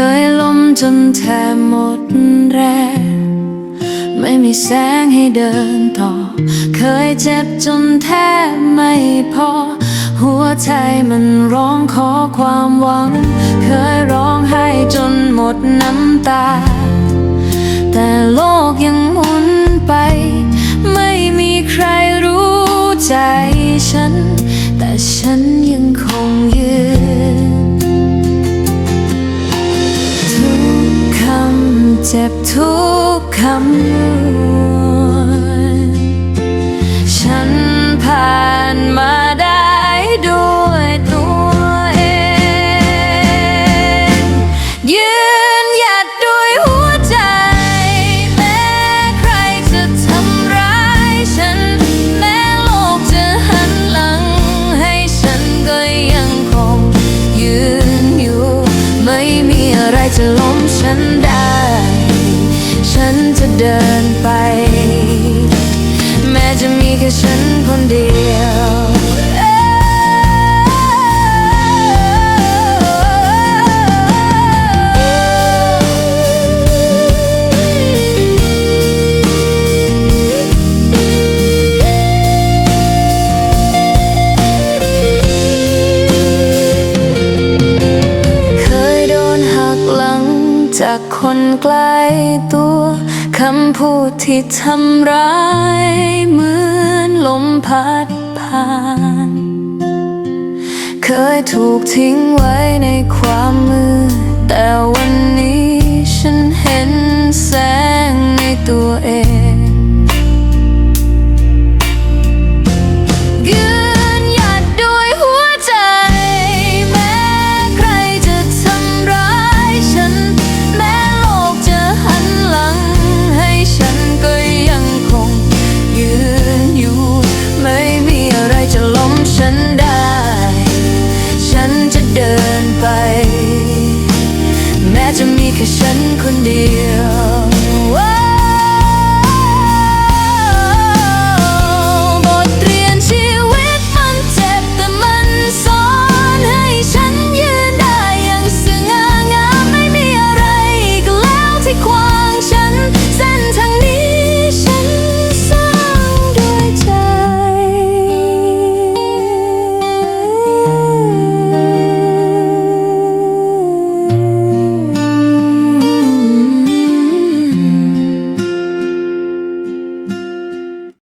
คยล้มจนแทบหมดแรง ไม่มีแสงให้เดินต่อ เคยเจ็บจนแทบไม่พอ หัวใจมันร้องขอความหวัง เคยร้องไห้จนหมดน้ำตา แต่โลกยังหมุนไป ไม่มีใครรู้ใจฉัน แต่ฉันยังคงยืน จ็บทุกคำนวลฉันผ่านมาได้ด้วยตัวเอง ยืนหยัดด้วยหัวใจ แม้ใครจะทำร้ายฉัน แม้โลกจะหันหลังให้ฉันก็ยังคงยืนอยู่ ไม่มีอะไรจะล้มฉันได้ เดินไป แม้จะมีแค่ฉันคนเดียวเคยโดนหักหลังจากคนใกล้ตัว คำพูดที่ทำร้ายเหมือนลมพัดผ่าน เคยถูกทิ้งไว้ในความมืดแต่วันนี้ฉันเห็นแสง